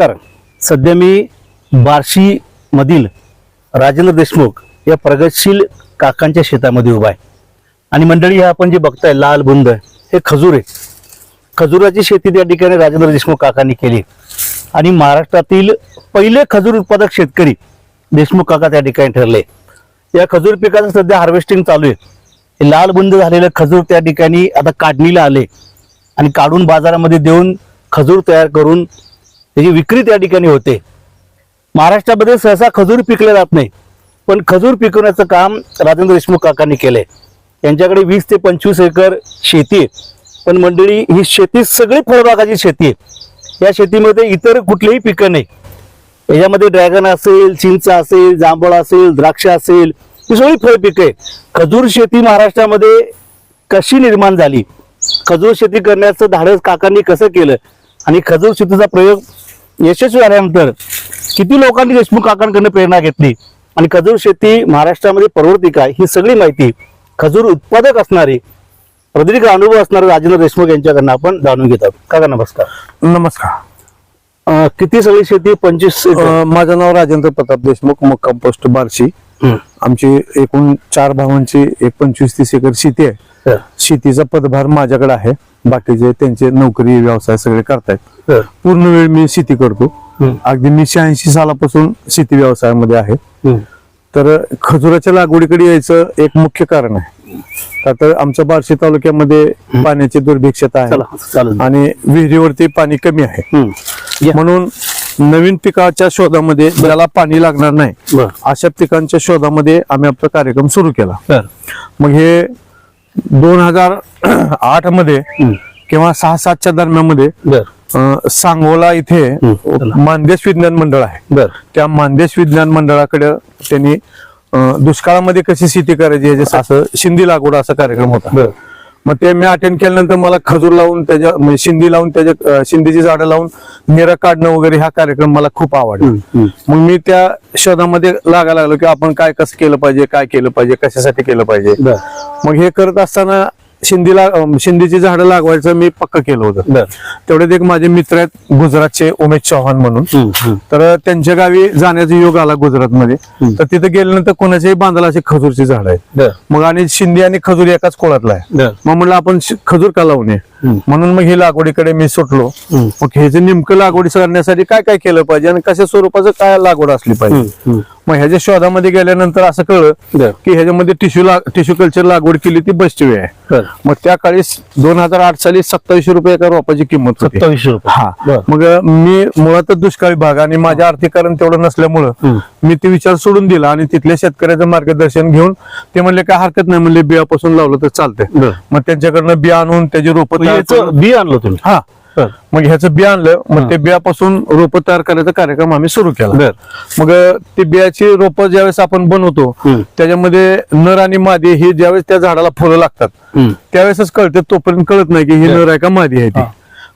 नमस्कार. सध्या मी बार्शीमधील राजेंद्र देशमुख या प्रगतशील काकांच्या शेतामध्ये उभा आहे. आणि मंडळी हे आपण जे बघताय लाल बुंद हे खजूर. आहे खजुराची शेती त्या ठिकाणी राजेंद्र देशमुख काकांनी केली. आणि महाराष्ट्रातील पहिले खजूर उत्पादक शेतकरी देशमुख काका त्या ठिकाणी ठरले. या खजूर पिकाचं सध्या हार्वेस्टिंग चालू आहे. लाल बुंद झालेलं खजूर त्या ठिकाणी आता काढणीला आले. आणि काढून बाजारामध्ये देऊन खजूर तयार करून त्याची विक्री त्या ठिकाणी होते. महाराष्ट्रामध्ये सहसा खजूर पिकले जात नाही. पण खजूर पिकवण्याचं काम राजेंद्र देशमुख काकांनी केलंय. यांच्याकडे वीस ते पंचवीस एकर शेती आहे. पण मंडळी ही शेती सगळी फळबागाची शेती आहे. या शेतीमध्ये इतर कुठलीही पिकं नाही. याच्यामध्ये ड्रॅगन असेल चिंच असेल जांभळ असेल द्राक्ष असेल ही सगळी फळ पिकं आहे. खजूर शेती महाराष्ट्रामध्ये कशी निर्माण झाली? खजूर शेती करण्याचं धाडस काकांनी कसं केलं? आणि खजूर शेतीचा प्रयोग यशस्वी झाल्यानंतर किती लोकांनी देशमुख काकांकडून प्रेरणा घेतली? आणि खजूर शेती महाराष्ट्रामध्ये परवडती काय ही सगळी माहिती खजूर उत्पादक असणारे प्रदीर्घ अनुभव असणारे राजेंद्र देशमुख यांच्याकडनं आपण जाणून घेतात काका नमस्कार. नमस्कार. किती सगळी शेती? पंचवीस माझं नाव राजेंद्र प्रताप देशमुख मुक्काम पोस्ट बार्शी. आमची एकूण चार भावांची एक पंचवीस तीस एकर शेती आहे. शेतीचा पदभार माझ्याकडे आहे. बाकीचे त्यांचे नोकरी व्यवसाय सगळे करतायत. पूर्ण वेळ मी शेती करतो. अगदी मी शहाऐंशी सालापासून शेती व्यवसायामध्ये आहे. तर खजुराच्या लागवडीकडे यायचं एक मुख्य कारण आहे. तर आमच्या बार्शी तालुक्यामध्ये पाण्याची दुर्भिक्षता आहे. आणि विहिरीवरती पाणी कमी आहे. म्हणून नवीन पिकाच्या शोधामध्ये ज्याला पाणी लागणार नाही. अशा पिकांच्या शोधामध्ये आम्ही आपला कार्यक्रम सुरू केला. मग हे दोन हजार आठमध्ये. किंवा सहा सातच्या दरम्यानमध्ये सांगोला इथे. मानदेश विज्ञान मंडळ आहे. त्या मानदेश विज्ञान मंडळाकडे त्यांनी दुष्काळामध्ये कशी शेती करायची ह्याचे असं शिंदी लागवड असा कार्यक्रम होता. मग ते मी अटेंड केल्यानंतर मला खजूर लावून त्याच्या म्हणजे शिंदी लावून त्याच्या शिंदीची झाडं लावून निरा काढणं वगैरे हा कार्यक्रम मला खूप आवडला. मग मी त्या शोधामध्ये लागायला लागलो की आपण काय कसं केलं पाहिजे काय केलं पाहिजे कशासाठी केलं पाहिजे. मग हे करत असताना शिंदीला शिंदीची झाडं लागवायचं मी पक्क केलं होतं. तेवढ्यात एक माझे मित्र आहेत गुजरातचे उमेश चव्हाण म्हणून. तर त्यांच्या गावी जाण्याचा योग आला गुजरातमध्ये. तर तिथे गेल्यानंतर कोणाच्याही बांधाला अशी खजूरची झाड आहेत. मग आणि शिंदे आणि खजूर एकाच कोळातला आहे. मग म्हणलं आपण खजूर का लावू नये हं. म्हणून मग हे लागवडीकडे मी सुटलो. मग हे जे नेमकं लागवडी करण्यासाठी काय काय केलं पाहिजे आणि कशा स्वरूपाचं काय लागवड असली पाहिजे. मग ह्याच्या शोधामध्ये गेल्यानंतर असं कळलं. की ह्याच्यामध्ये टिश्यू टिश्यू कल्चर लागवड केली ती बसची आहे. मग त्या काळी दोन हजार आठ साली सत्तावीसशे रुपये एका रोपाची किंमत सत्तावीसशे रुपये हा. मग मी मुळातच दुष्काळी भाग आणि माझ्या आर्थिकरण तेवढं नसल्यामुळं. मी ते विचार सोडून दिला आणि तिथल्या शेतकऱ्याचं मार्गदर्शन घेऊन ते म्हणले काय हरकत नाही म्हणले बियापासून लावलं तर चालतंय. मग त्यांच्याकडनं बिया आणून त्याची रोपं मग तयार याचं करून- बी आणलं तुम्ही हा. मग ह्याचं बिया आणलं. मग ते बियापासून रोपं तयार करायचा कार्यक्रम आम्ही सुरू केला. मग ते बियाची रोपं ज्यावेळेस आपण बनवतो. त्याच्यामध्ये नर आणि मादी ही ज्यावेळेस त्या झाडाला फुलं लागतात. त्यावेळेसच कळते तोपर्यंत कळत नाही की ही नर आहे का मादी आहे ती.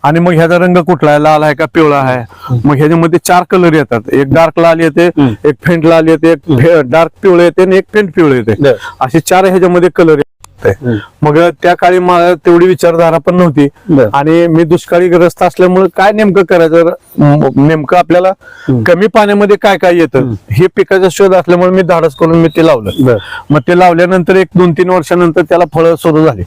आणि मग ह्याचा रंग कुठला आहे लाल आहे का पिवळा आहे मग ह्याच्यामध्ये चार कलर येतात एक डार्क लाल येते. एक फेंट लाल येते एक डार्क पिवळे येते आणि एक फेंट पिवळे येते. असे चार ह्याच्यामध्ये कलर हं. मग त्या काळी मला तेवढी विचारधारा पण नव्हती. आणि मी दुष्काळी ग्रस्त असल्यामुळे काय नेमकं करायचं? नेमकं आपल्याला. कमी पाण्यामध्ये काय काय येतं? हे पिकाचा शोध असल्यामुळे मी धाडस करून मी ते लावलं. मग ते लावल्यानंतर एक दोन तीन वर्षानंतर त्याला फळं सुरू झाली.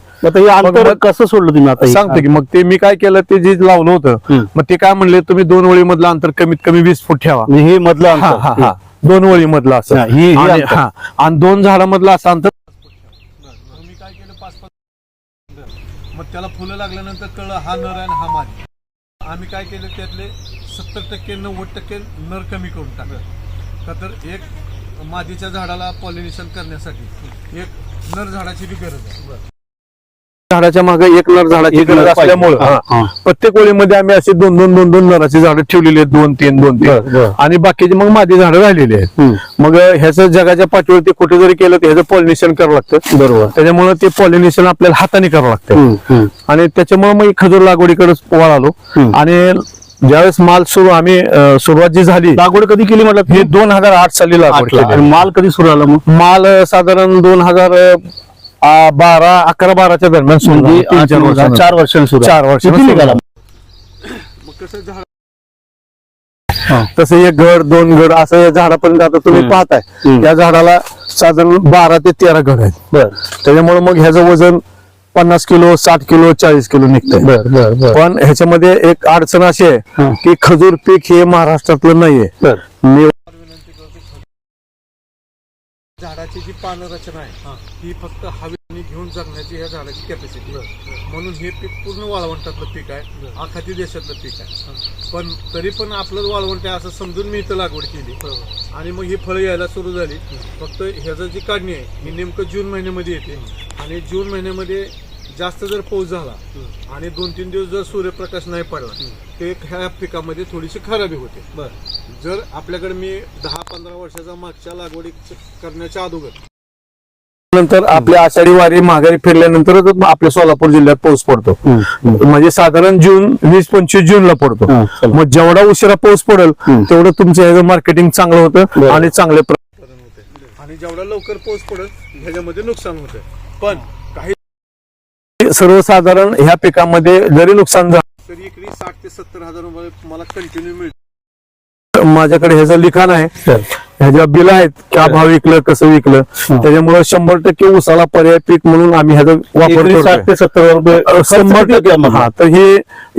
कसं सोडलं तुम्ही आता? सांगतो की मग ते मी काय केलं ते जे लावलं होतं. मग ते काय म्हणले तुम्ही दोन वळी मधलं अंतर कमीत कमी वीस फूट ठेवा. हे मधलं दोन वळी मधलं असं आणि दोन झाडामधलं असं अंतर मी काय केलं पाच पाच मग त्याला फुलं लागल्यानंतर कळलं हा नर आहे आणि हा मादी. आम्ही काय केलं त्यातले सत्तर टक्के नव्वद टक्के नर कमी करून टाकलं. का तर एक मादीच्या झाडाला पॉलिनेशन करण्यासाठी एक नर झाडाची बी गरज आहे. झाडाच्या मागे एक नर झाडाची एक नर. असल्यामुळं. प्रत्येक ओळीमध्ये आम्ही असे दोन दोन दोन दोन नराची झाडं ठेवलेली आहेत. दोन तीन दोन तीन. आणि बाकीची मग मादी झाडं राहिलेली आहेत. मग ह्याचं जगाच्या पाठीवरती कुठे जरी केलं तर ह्याचं पॉलिनेशन करावं लागतं. बरोबर. त्याच्यामुळे ते पॉलिनेशन आपल्याला हाताने करावं लागतं. आणि त्याच्यामुळे मग खजूर लागवडीकडे वळालो. आणि ज्यावेळेस माल सुरू आम्ही सुरुवात जी झाली लागवड कधी केली म्हटलं हे दोन हजार आठ साली लागवड माल कधी सुरू झाला मग? माल साधारण दोन हजार बारा अकरा बाराच्या दरम्यान सुरू म्हणजे झाला. तीन चार वर्षानंतर. चार वर्षांनी सुरू चार किती सुरू निघाला. तसं एक घड दोन घड असं या झाडापर्यंत आता तुम्ही हम्म. पाहताय हम्म. या झाडाला साधारण बारा ते तेरा घड आहेत बर त्याच्यामुळे मग ह्याचं वजन पन्नास किलो साठ किलो चाळीस किलो निघतंय बर बर बर पण ह्याच्यामध्ये एक अडचण अशी आहे हा. की खजूर पीक हे महाराष्ट्रातलं नाहीये बर मी झाडाची जी पानं रचना आहे ही. फक्त हवेने घेऊन जगण्याची ह्या झाडाची कॅपॅसिटी म्हणून हे पीक पूर्ण वाळवंटातलं पीक आहे आखाती देशातलं पीक आहे. पण तरी पण आपलं वाळवंट आहे असं समजून मी इथं लागवड केली. आणि मग ही फळं यायला सुरू झाली. फक्त ह्याचं जी काढणी आहे ही नेमकं जून महिन्यामध्ये येते. आणि जून महिन्यामध्ये जास्त जर पाऊस झाला आणि दोन तीन दिवस जर सूर्यप्रकाश नाही पडला ते ह्या पिकामध्ये थोडीशी खराबी होते. जर आपल्याकडे मी दहा पंधरा वर्षाचा मागच्या लागवडी करण्याच्या अगोदर नंतर आपल्या आषाढी वारी माघारी फिरल्यानंतरच आपल्या सोलापूर जिल्ह्यात पाऊस पडतो. म्हणजे साधारण जून वीस पंचवीस जूनला पडतो. हा, चला. मग जेवढा उशिरा पाऊस पडेल. तेवढं तुमचं ह्याचं मार्केटिंग चांगलं होतं बरं. आणि चांगले प्र- उत्पादन होते. आणि जेवढा लवकर पाऊस पडेल ह्याच्यामध्ये नुकसान होते पण सर्वसाधारण ह्या पिकामध्ये जरी नुकसान झालं तरी एकरी साठ ते सत्तर हजार रुपये मला कंटिन्यू मिळते माझ्याकडे ह्याचं लिखाण आहे. बर. ह्याच्या बिल आहेत क्या भाव विकलं कसं विकलं त्याच्यामुळे शंभर टक्के उसाला पर्याय पीक म्हणून आम्ही ह्याचा वापर साठ ते सत्तर हजार रुपये शंभर टक्के. हा तर हे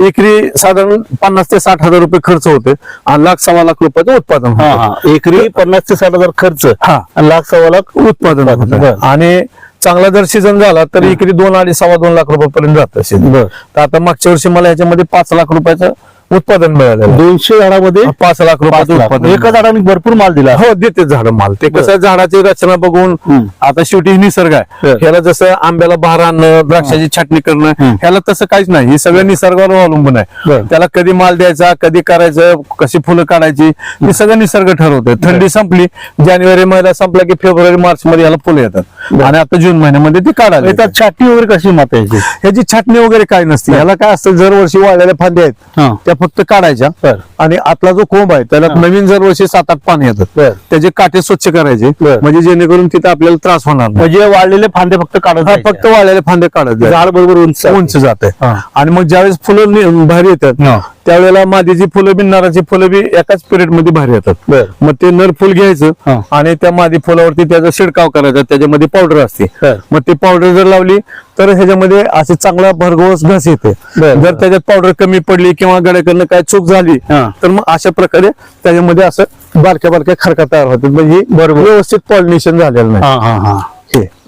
एकरी साधारण पन्नास ते साठ हजार रुपये खर्च होते आणि लाख सव्वा लाख रुपयाचं उत्पादन एकरी पन्नास ते साठ हजार खर्च. हा. लाख सव्वा लाख उत्पादन होतं. आणि चांगला जर सीझन झाला तर एकरी दोन आणि सव्वा दोन लाख रुपयापर्यंत जातं सीझन. बर. तर आता मागच्या वर्षी मला ह्याच्यामध्ये पाच लाख रुपयाचं उत्पादन मिळालेलं आहे. दोनशे झाडामध्ये पाच लाख उत्पादन एका झाडाने भरपूर माल दिला. हो देते झाड माल. ते कसं झाडाची रचना बघून. आता शेवटी निसर्ग आहे. ह्याला जसं आंब्याला बहार आणणं द्राक्षाची छाटणी करणं. ह्याला तसं काहीच नाही. हे सगळं निसर्गावर अवलंबून आहे. त्याला कधी माल द्यायचा कधी करायचं कशी फुलं काढायची हे सगळं निसर्ग ठरवतोय. थंडी संपली जानेवारी महिना संपला की फेब्रुवारी मार्च मध्ये याला फुलं येतात. आणि आता जून महिन्यामध्ये ती काढायला त्यात येतात. छाटणी वगैरे कशी मातायची ह्याची छाटणी वगैरे काय नसते. ह्याला काय असतं दरवर्षी वाळलेल्या फांद्या आहेत. त्या फक्त काढायच्या बरं. आणि आतला जो कोंब आहे त्याला हा. नवीन दरवर्षी सात आठ पाणी येतात बरं. त्याचे काटे स्वच्छ करायचे बरं. म्हणजे जेणेकरून तिथे आपल्याला त्रास होणार नाही म्हणजे वाढलेले फांदे फक्त काढत हा, जायचे. फक्त वाळलेले फांदे काढत. झाड बरोबर उंच उंच जाते हा. आणि मग ज्यावेळेस फुलं नि- भारी येतात हा. त्यावेळेला मादीची फुलं बी नराची फुलं बी एकाच पिरियडमध्ये भारी येतात. मग ते नर फुल घ्यायचं. आणि त्या मादी फुलावरती त्याचा शिडकाव करायचा त्याच्यामध्ये पावडर असते. मग ती पावडर जर लावली तर ह्याच्यामध्ये असे चांगला भरघोस घास येते. जर त्याच्यात पावडर कमी पडली किंवा गड्याकडनं काय चूक झाली. तर मग अशा प्रकारे त्याच्यामध्ये असं बारक्या बारक्या खरका तयार होतात म्हणजे. व्यवस्थित पॉलिनेशन झालेलं नाही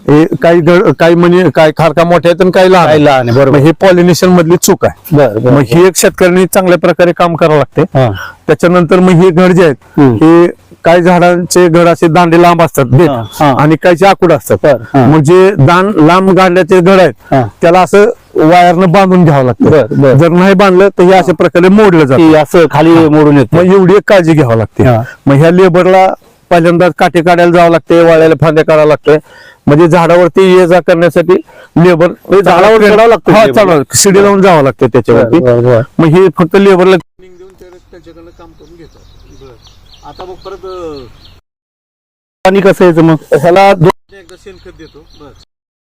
हा काही गड- काही म्हणजे काही खारका मोठ्या आहेत आणि काही लहान काही आहेत. लहान आहे, बरोबर. मग हे पॉलिनेशन मधली चूक आहे बरं बरं मग ही एक शेतकऱ्यांनी चांगल्या प्रकारे काम करावं लागते हा. त्याच्यानंतर मग हे घड जे आहेत हम्म. हे काही झाडांचे घड असे दांडे लांब असतात देठ हा, हा. आणि काहीचे आकुड असतात बरं, हा. मग जे दान लांब गाडल्याचे घड हा. आहेत त्याला असं वायरनं बांधून घ्यावं बरं, लागतं बरं. जर नाही बांधलं तर हे अशा प्रकारे मोडलं जातं ती असं खाली मोडून येत मग एवढी एक काळजी घ्यावी लागते हा. मग ह्या लेबरला पहिल्यांदा काठी काढायला जावं लागते वाळ्याला फांद्या काढायला लागतंय म्हणजे झाडावरती ये जा करण्यासाठी लेबर झाडावर चढावं लागतं हा. चढावं शिडी लावून जावं लागतं त्याच्यावरती. मग हे फक्त लेबरला ट्रेनिंग देऊन त्या- त्यांच्याकडनं काम करून घेतात. आता मग परत पाणी कसं यायचं मग? ह्याला दोन एकदा शेणखत देतो.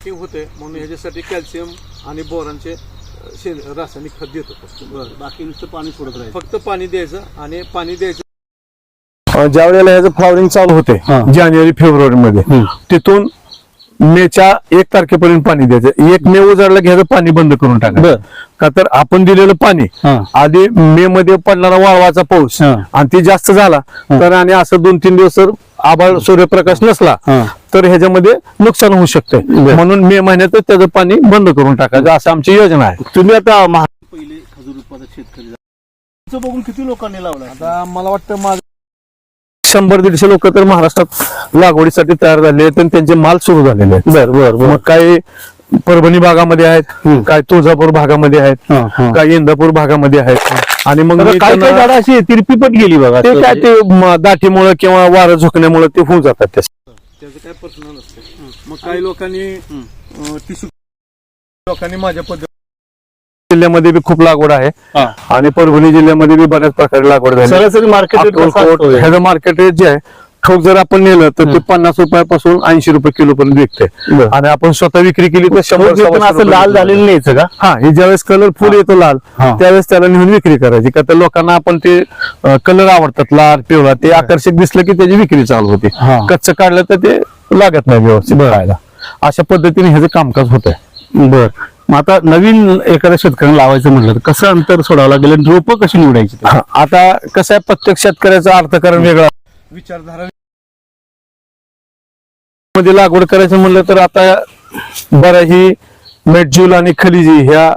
ते होते. म्हणून ह्याच्यासाठी कॅल्शियम आणि बोरांचे रासायनिक खत देतो. फक्त. बाकी नुसतं पाणी सोडत राहायचं. फक्त पाणी द्यायचं आणि पाणी द्यायचं ज्या वेळेला ह्याचं फ्लॉवरिंग चालू होते हा. जानेवारी फेब्रुवारी मध्ये. तिथून मेच्या एक तारखेपर्यंत पाणी द्यायचं एक मे उजाडला की ह्याचं पाणी बंद करून. टाकायचं का तर आपण दिलेलं पाणी हा. आधी मे मध्ये पडणारा वाळवाचा पाऊस हा. आणि ती जास्त झाला तर आणि असं दोन तीन दिवस जर आभाळ सूर्यप्रकाश नसला. तर ह्याच्यामध्ये नुकसान होऊ शकते. म्हणून मे महिन्यातच त्याचं पाणी बंद करून टाकायचं असं आमची योजना आहे तुम्ही आता महा- पहिले खजूर उत्पादक शेतकरी बघून किती लोकांनी लावलं आता मला वाटतं माझं शंभर दीडशे लोक तर महाराष्ट्रात लागवडीसाठी तयार झाले आहेत आणि त्यांचे माल सुरू झालेले आहेत. बर बर मग काही परभणी भागामध्ये आहेत काही तुळजापूर भागामध्ये आहेत हा, हा. काही इंदापूर भागामध्ये आहेत. आणि मग तर मी काही काही त्यांना- झाडं अशी तिरपी पण गेली बघा. ते काय ते म- दाटीमुळे किंवा वारं झुकण्यामुळे ते होऊन जातात ते. त्याचं काय पर्सनल असतं. मग काही लोकांनी टिश्यू लोकांनी माझ्या पद्धती जिल्ह्यामध्ये बी खूप लागवड आहे. हा. आणि परभणी जिल्ह्यामध्ये बी बऱ्याच प्रकारे लागवड झाली. सरासरी मार्केट अक्कलकोट ह्याचं मार्केट रेट जे आहे ठोक जर आपण नेलं तर ते पन्नास रुपयापासून ऐंशी रुपये किलो पर्यंत विकते बरं. आणि आपण स्वतः विक्री केली तर शंभर सव्वाशे असं लाल झालेलं न्यायचं का? हा हे ज्यावेळेस कलर फुल येतो लाल हा. त्यावेळेस त्याला नेऊन विक्री करायची. का तर लोकांना आपण ते कलर आवडतात लाल पिवळा ते आकर्षक दिसलं की त्याची विक्री चालू होते. हा. कच्चं काढलं तर ते लागत नाही व्यवस्थित खायला. अशा पद्धतीने ह्याचं कामकाज होत आहे बर. मग आता नवीन एखाद्या शेतकऱ्याला लावायचं म्हटलं तर कसं अंतर सोडावं लागेल आणि रोपं कशी निवडायची? आता कसं आहे प्रत्येक शेतकऱ्याचं अर्थकारण वेगळं. विचारधारा मध्ये लागवड करायचं म्हणलं तर आता बऱ्या ही मेटजूल आणि खलिजी ह्या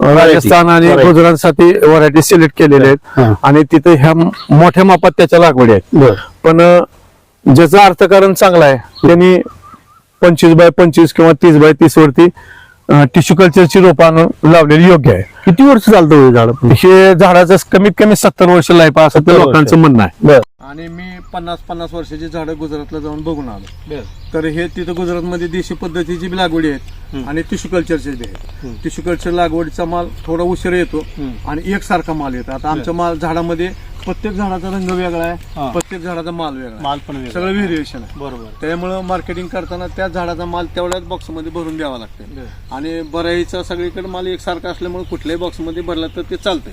अ, राजस्थान आणि Variety. गुजरातसाठी व्हरायटी सिलेक्ट केलेल्या हा. आहेत आणि तिथे ह्या मोठ्या मापात त्याच्या लागवडी आहेत. पण अ, ज्याचं अर्थकारण चांगलं आहे त्यांनी पंचवीस बाय पंचवीस किंवा तीस बाय तीस वरती टिश्यू कल्चरची रोपं आणून लावलेली योग्य आहे. किती वर्ष चालतं हे झाड? हे झाडाचं कमीत कमी सत्तर वर्ष लाईफ असं 70 तर वर्ष. लोकांचं म्हणणं आहे. बर. आणि मी पन्नास पन्नास वर्षाची झाडं गुजरातला जाऊन बघून आलो. तर हे तिथं गुजरातमध्ये देशी पद्धतीची बी लागवडी आहेत आणि टिश्यू कल्चरचे बी आहेत. टिश्यू कल्चर लागवडीचा माल थोडा उशीर येतो आणि एकसारखा माल येतो. आता आमच्या माल झाडामध्ये प्रत्येक झाडाचा रंग वेगळा. आहे प्रत्येक झाडाचा माल वेगळा. माल पण. सगळं व्हेरिएशन आहे. बरोबर. त्यामुळं मार्केटिंग करताना त्या झाडाचा माल तेवढ्याच बॉक्समध्ये भरून द्यावा लागतो आणि बराईचा सगळीकडे माल एकसारखा असल्यामुळे कुठल्याही बॉक्समध्ये भरला तर ते चालतंय.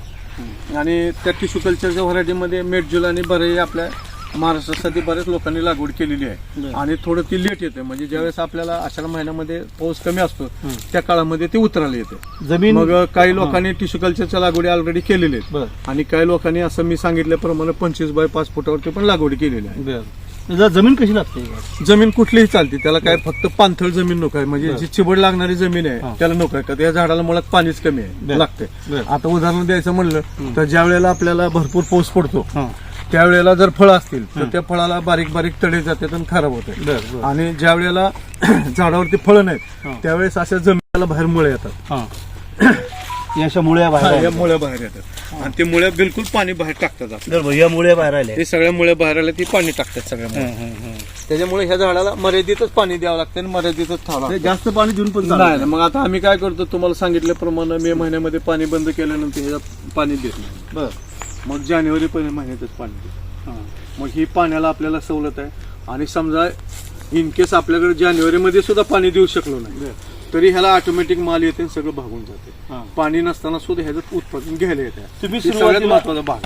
आणि त्या टिश्यू कल्चरच्या व्हरायटीमध्ये मेटजुल आणि बराई आपल्या महाराष्ट्रासाठी बऱ्याच लोकांनी लागवड केलेली आहे. आणि थोडं ती लेट येते म्हणजे ज्यावेळेस आपल्याला आषाढ महिन्यामध्ये पाऊस कमी असतो त्या काळामध्ये ते उतरायला येते. जमीन मग काही लोकांनी टिश्यू कल्चरच्या लागवडी ऑलरेडी केलेल्या बर. आहेत आणि काही लोकांनी असं मी सांगितल्याप्रमाणे पंचवीस बाय पाच फुटावरती पण लागवडी केलेली आहे. जमीन कशी लागते? जमीन कुठलीही चालते. त्याला काय फक्त पाणथळ जमीन नको आहे. म्हणजे जी चिबड लागणारी जमीन. आहे त्याला नको आहे. का त्या झाडाला मुळात पाणीच कमी. आहे लागते बर. आता उदाहरण द्यायचं म्हणलं तर ज्या वेळेला आपल्याला भरपूर पाऊस पडतो त्यावेळेला जर फळं असतील तर त्या फळाला बारीक बारीक तडे जातात आणि खराब होते. आणि ज्या वेळेला झाडावरती फळं. नाहीत त्यावेळेस अशा जमिनीला बाहेर मुळे येतात. या अशा मुळ्या बाहेर हा, या. मुळ्या बाहेर येतात आणि ते मुळ्या बिलकुल पाणी बाहेर टाकतात आपल्याला. बरोबर या मुळ्या बाहेर आल्या ते सगळ्या मुळे बाहेर आल्या ती पाणी टाकतात सगळ्या मुळ्या. हं, हं, हं. त्याच्यामुळे ह्या झाडाला मर्यादितच पाणी द्यावं लागतं आणि मर्यादितच ठेवावं ते लागतं जास्त पाणी देऊन पण चालत नाही. मग आता आम्ही काय करतो तुम्हाला सांगितल्याप्रमाणे मे महिन्यामध्ये पाणी बंद केल्यानंतर ह्याच्यात पाणी देत नाही बर मग जानेवारी पहिल्या महिन्यातच पाणी देतो हा. मग ही पाण्याला आपल्याला सवलत आहे आणि समजा इन केस आपल्याकडे जानेवारीमध्ये सुद्धा पाणी देऊ शकलो नाही तरी ह्याला ऑटोमॅटिक माल येते आणि सगळं भागून जाते हा. पाणी नसताना सुद्धा ह्याचं उत्पादन घ्यायला येते तुम्ही सगळ्यात सुरुवातीला महत्त्वाचा भाग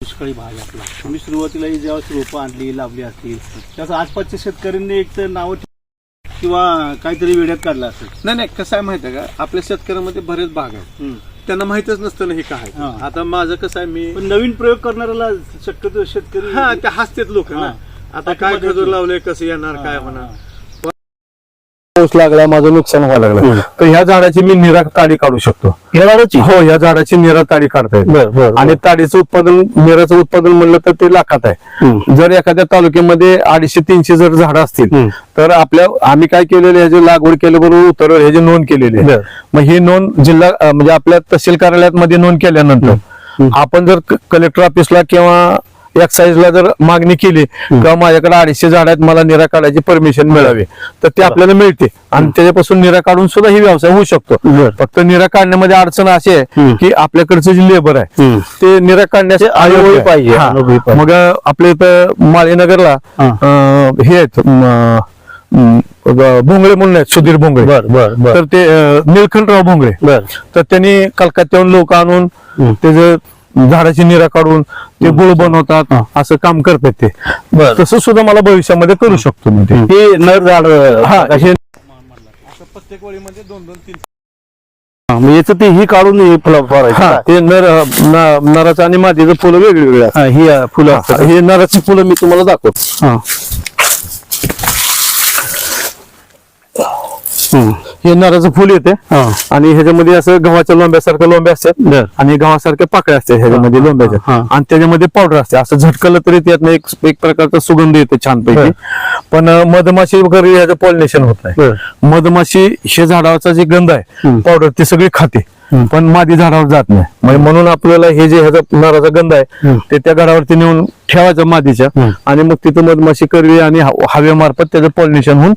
दुष्काळी भाग आपला तुम्ही सुरुवातीला ही जेव्हा रोपं आणली लावली असतील त्याचं आसपासच्या शेतकऱ्यांनी एक तर नावं किंवा काहीतरी वेड्यात काढला असेल नाही नाही कसं आहे माहिती आहे का आपल्या शेतकऱ्यामध्ये बरेच भाग आहेत. त्यांना माहितच नसतं ना हे काय हा. आता माझं कसं आहे मी पण नवीन प्रयोग करणाऱ्याला शक्यतो शेतकरी हा ते हसतेत लोक ना हा. आता काय पाठीमागे खजूर होती. लावलंय कसं येणार काय हा, होणार हा. पाऊस लागला माझं नुकसान व्हायला लागलं. तर ह्या झाडाची मी निरा ताडी काढू शकतो या झाडाची हो या झाडाची निरा ताडी काढता येते आणि ताडीचं उत्पादन निराचं उत्पादन म्हणलं तर ते लाखात आहे. जर एखाद्या तालुक्यामध्ये अडीचशे तीनशे जर झाडं असतील. तर आपल्या आम्ही काय केलेले ह्याची लागवड केल्याबरोबर उतर ह्याची नोंद केलेली आहे. मग ही नोंद जिल्हा म्हणजे आपल्या तहसील कार्यालयात मध्ये नोंद केल्यानंतर. आपण जर कलेक्टर ऑफिसला किंवा एक्साईजला जर मागणी केली किंवा माझ्याकडे अडीचशे झाड आहेत मला निरा काढायची परमिशन मिळावी तर ते आपल्याला मिळते आणि त्याच्यापासून निरा काढून सुद्धा ही व्यवसाय होऊ शकतो. फक्त निरा काढण्यामध्ये अडचण अशी आहे. की आपल्याकडचं जे लेबर आहे. ते निरा काढण्याचे अनुभवी. पाहिजे. मग आपल्या इथं माळीनगरला हा. आहेत भोंगळे म्हणून आहेत सुधीर भोंगळे बर बर बर तर ते अं, निळकंठराव भोंगळे बर तर त्यांनी कलकत्त्याहून लोक आणून. त्याचं झाडाची निरा काढून ते गुळ बनवतात हा. असं काम करतात ते. तसं सुद्धा मला भविष्यामध्ये करू शकतो मी ते. हे. नर झाड असं प्रत्येक वळीमध्ये दोन दोन तीन. म्हणजे याचं ते ही काढून हे फुलं हा? ते नर न- नराचं आणि मादीचं फुलं वेगळी वेगळी असतात. हा, ही फुलं हे नराची फुलं मी तुम्हाला दाखवतो. हा. नराचं फुल येते. आणि ह्याच्यामध्ये असं गव्हाच्या लोंब्यासारखं लोंब्या असतात. आणि गव्हासारख्या पाकळ्या असतात ह्याच्यामध्ये लोंब्याच्या. आणि त्याच्यामध्ये पावडर असते असं झटकलं तरी त्यातनं एक एक प्रकारचा सुगंध येतो छानपैकी. पण मधमाशी वगैरे ह्याचं पॉलिनेशन होत नाही. मधमाशी हे झाडाचा जे गंध आहे. पावडर ती सगळी खाते. पण मादी झाडावर जात नाही. म्हणजे म्हणून आपल्याला हे जे ह्याचा नराचा गंध आहे. ते त्या झाडावरती नेऊन ठेवायचं मादीच्या. हम्म. आणि मग तिथं मधमाशी करवी आणि हव- हवेमार्फत त्याचं पॉलिनेशन होऊन.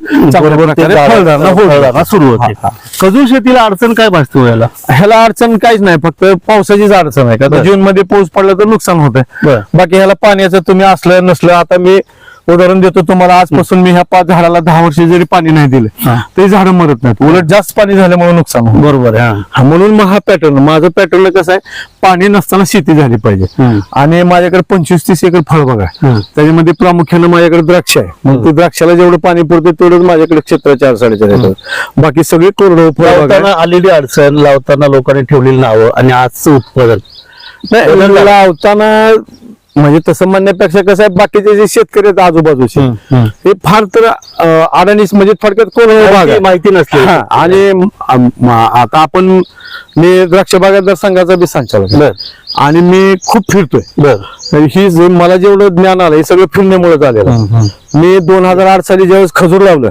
सुरू होते. खजूर शेतीला अडचण काय भासते हो याला? ह्याला अडचण काहीच नाही. फक्त पावसाचीच अडचण आहे. का. जून मध्ये पाऊस पडला तर नुकसान होत. बाकी ह्याला पाण्याचं तुम्ही असलं नसलं आता मी उदाहरण देतो तुम्हाला आजपासून मी ह्या पाच झाडाला दहा वर्ष जरी पाणी नाही दिलं हा. तरी झाडं मरत नाहीत. उलट जास्त पाणी झाल्यामुळे नुकसान होतं. बरोबर आहे, हा. हा, म्हणून मग हा पॅटर्न माझं पॅटर्न कसं आहे पाणी नसताना शेती झाली पाहिजे. आणि माझ्याकडे पंचवीस तीस एकर फळबाग आहे. त्याच्यामध्ये प्रामुख्याने माझ्याकडे द्राक्ष आहे. मग ते द्राक्षाला जेवढं पाणी पुरतं तेवढंच माझ्याकडे क्षेत्र चार साडेचार एकर. बाकी सगळे कोरडं आलेली अडचण लावताना लोकांनी ठेवलेली नावं आणि आजचं उत्पादन. लावताना म्हणजे तसं म्हणण्यापेक्षा कसं आहे बाकीचे जे शेतकरी आहेत आजूबाजूचे. हे फार तर अडाणीस म्हणजे थोडक्यात भाग माहिती- नसते आणि आता आपण मी द्राक्ष बागायतदार संघाचा बी संचालक आणि मी खूप फिरतोय. बर. ही जे मला जेवढं ज्ञान आलं हे सगळं फिरण्यामुळे झालेलं. मी दोन हजार आठ साली ज्यावेळेस खजूर लावलं.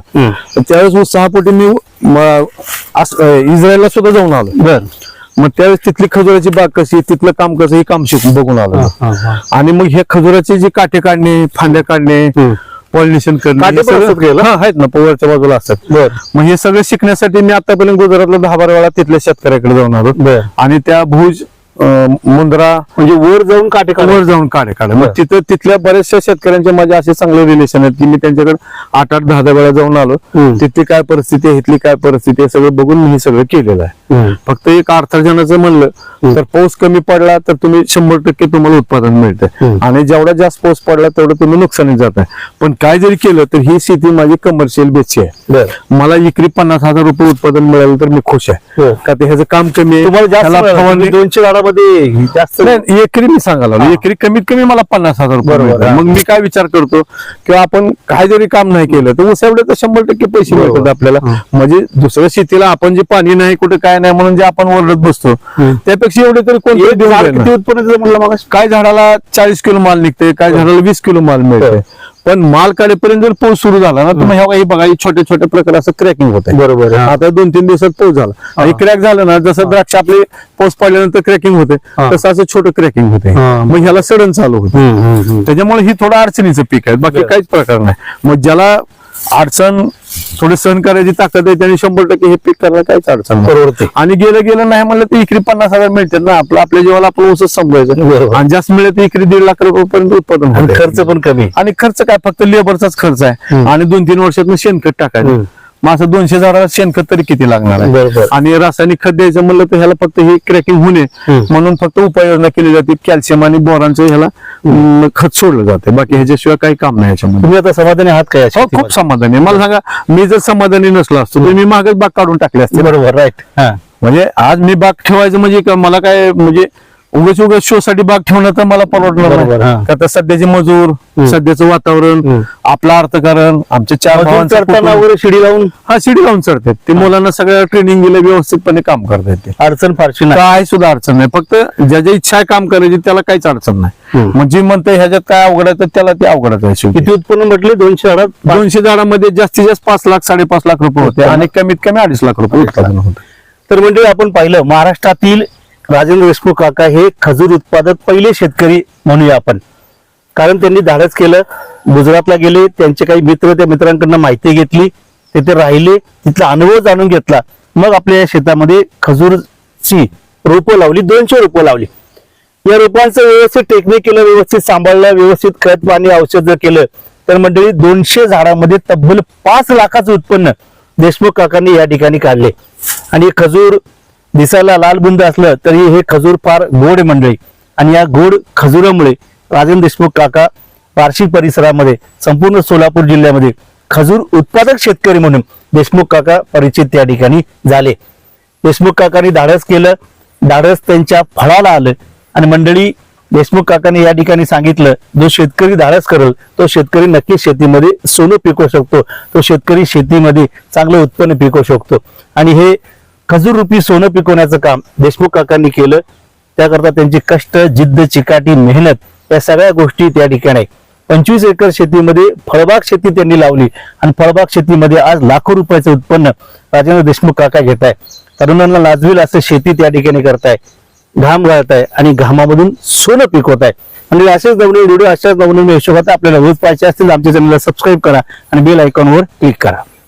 त्यावेळेस उत्साहापोटी मी इस्रायलला सुद्धा जाऊन आलो. मग त्यावेळेस तिथली खजुराची बाग कशी तिथलं काम कसं हे काम शिकून बघून आलो. आणि मग हे खजुराचे जे काटे काढणे फांद्या काढणे. पॉलिनेशन करणे काटे हे पण सगळं- असतात घ्यायला? हा, आहेत ना पोवरच्या बाजूला असतात. बर. मग हे सगळं शिकण्यासाठी मी आतापर्यंत गुजरातला दहा बारा वेळा तिथल्या शेतकऱ्याकडे जाऊन आलो. बर. आणि त्या भुज अं, मुंद्रा म्हणजे वर जाऊन काटे काढ वर जाऊन काढे काढे मग बरं. तिथं तिथल्या बऱ्याचशा शेतकऱ्यांचे माझे असे चांगले रिलेशन आहेत की मी त्यांच्याकडे आठ आठ दहा दहा वेळा जाऊन आलो. हम्म. तिथली काय परिस्थिती आहे इथली काय परिस्थिती आहे सगळं बघून मी हे सगळं केलेलं आहे. फक्त एक अर्थार्जनाचं म्हणलं तर पाऊस कमी पडला तर तुम्ही शंभर टक्के तुम्हाला उत्पादन मिळतं हम्म. आणि जेवढा जास्त पाऊस पडला तेवढं तुम्ही नुकसानीत जात आहे पण काय जरी केलं तर ही शेती माझी कमर्शियल बेसची आहे. मला विक्री पन्नास हजार रुपये उत्पादन मिळालं तर मी खुश आहे. हो. का ते ह्याचं काम कमी आहे? दोनशे झाडामध्ये जास्त एकरी मी सांगायला. एकरी कमीत कमी मला पन्नास हजार रुपये. मग मी काय विचार करतो? किंवा आपण काय जरी काम नाही केलं तर एवढे तर शंभर टक्के पैसे. मिळतात आपल्याला. म्हणजे दुसऱ्या शेतीला आपण जे पाणी नाही कुठे काय नाही म्हणून जे आपण ओरडत बसतो. त्यापेक्षा एवढे तरी कोणते किती उत्पन्न देतं म्हणलं मग काय झाडाला चाळीस किलो माल निघते काय झाडाला वीस किलो माल मिळते हो. पण माल काढेपर्यंत जर पाऊस सुरू झाला ना ह्या हे बघा हे छोटे छोटे प्रकार असं क्रॅकिंग होत बरोबर, हा. आता दोन तीन दिवसात पाऊस झाला आणि क्रॅक झालं ना जसं द्राक्ष आपले पाऊस पडल्यानंतर क्रॅकिंग होते हा. तसं असं छोटं क्रॅकिंग होते हा. मग ह्याला सडन चालू होते. त्याच्यामुळे ही थोडं अडचणीचं पीक आहे बाकी. काहीच प्रकार नाही मग ज्याला अडचण थोडी सहन करायची ताकद आहे त्याने शंभर टक्के हे पीक करायला काहीच अडचण. परवडते आणि गेलं गेलं नाही म्हणलं तर इकरी पन्नास हजार मिळतात ना आपलं आपल्या जीवाला आपलं ऊसच समजायचं बरोबर. आणि जास्त मिळेल तर इकरी दीड लाख रुपयापर्यंत उत्पादन. खर्च पण कमी आणि खर्च काय फक्त लेबरचाच खर्च आहे. आणि दोन तीन वर्षात शेणखत टाकायचं. मग असं दोनशे झाडाला शेणखत तरी किती लागणार. आहे? आणि रासायनिक खत द्यायचं म्हणलं तर ह्याला फक्त हे क्रॅकिंग होणे. म्हणून फक्त उपाययोजना केली जाते. कॅल्शियम आणि बोरांचं ह्याला खत सोडलं जाते. बाकी ह्याच्याशिवाय काही काम नाही याच्यामध्ये. तुम्ही आता समाधानी आहात काय हो खूप? समाधानी आहे. मला सांगा मी जर समाधानी नसलो असतो तर मी मागच बाग काढून टाकले असते. बरोबर राईट म्हणजे आज मी बाग ठेवायचं म्हणजे मला काय म्हणजे उगाच उगाच शो साठी बाग ठेवणं तर मला परवडणार बरोबर, नाही. का तर सध्याचे मजूर सध्याचं वातावरण. आपलं अर्थकारण आमचे चार मजूर भावांचं करताना कुटुंब. वगैरे शिडी लावून? हा शिडी लावून चढतात. ते मुलांना सगळं ट्रेनिंग दिलं व्यवस्थितपणे काम करतात ते. अडचण फारशी नाही. काय सुद्धा अडचण नाही. फक्त ज्याच्या इच्छा आहे काम करायची त्याला काहीच अडचण नाही. हम्म. म्हणजे म्हणते ह्याच्यात काय अवघड आहे तर त्याला ते अवघडच आहे. शेवटी. किती उत्पन्न म्हटले? दोनशे झाडात दोनशे झाडामध्ये जास्तीत जास्त पाच लाख साडेपाच लाख रुपये होते. आणि कमीत कमी अडीच लाख रुपये उत्पादन होते. तर म्हणजे आपण पाहिलं महाराष्ट्रातील राजेंद्र देशमुख काका हे खजूर उत्पादक पहिले शेतकरी म्हणूया आपण. कारण त्यांनी धाडस केलं गुजरातला गेले त्यांचे काही मित्र त्या मित्रांकडनं माहिती घेतली तिथे राहिले तिथला अनुभव जाणून घेतला. मग आपल्या या शेतामध्ये खजूरची रोपं लावली दोनशे रोपं लावली. या रोपांचं व्यवस्थित टेकणे केलं व्यवस्थित सांभाळलं व्यवस्थित खत पाणी औषध जर केलं तर मंडळी दोनशे झाडामध्ये तब्बल पाच लाखाचं उत्पन्न देशमुख काकांनी या ठिकाणी काढले. आणि खजूर दिसायला लाल बुंद असलं तरी हे खजूर फार गोड आहे मंडळी. आणि या गोड खजुरामुळे राजेंद्र देशमुख काका बार्शी परिसरामध्ये संपूर्ण सोलापूर जिल्ह्यामध्ये खजूर उत्पादक शेतकरी म्हणून देशमुख काका परिचित त्या ठिकाणी झाले. देशमुख काकांनी धाडस केलं. धाडस त्यांच्या फळाला आलं. आणि मंडळी देशमुख काकांनी या ठिकाणी सांगितलं जो शेतकरी धाडस करेल तो शेतकरी नक्कीच शेतीमध्ये सोनं पिकवू शकतो. तो शेतकरी शेतीमध्ये चांगलं उत्पन्न पिकवू शकतो. आणि हे खजूर रुपी सोनं पिकवण्याचं काम देशमुख काकांनी केलं. त्याकरता त्यांची कष्ट जिद्द चिकाटी मेहनत या सगळ्या गोष्टी त्या ठिकाणी पंचवीस एकर शेतीमध्ये फळबाग शेती त्यांनी लावली आणि फळबाग शेतीमध्ये आज लाखो रुपयाचं उत्पन्न राजेंद्र देशमुख काका घेत आहे तरुणांना लाजवेल असं शेती त्या ठिकाणी करताय. घाम गाळताय आणि घामामधून सोनं पिकवत आहे म्हणजे असेच नवनवीन व्हिडिओ अशाच नवनवीन हिशोबात आपल्याला रोज पाहिजे असतील आमच्या चॅनलला सबस्क्राईब करा आणि बेल आयकॉनवर क्लिक करा.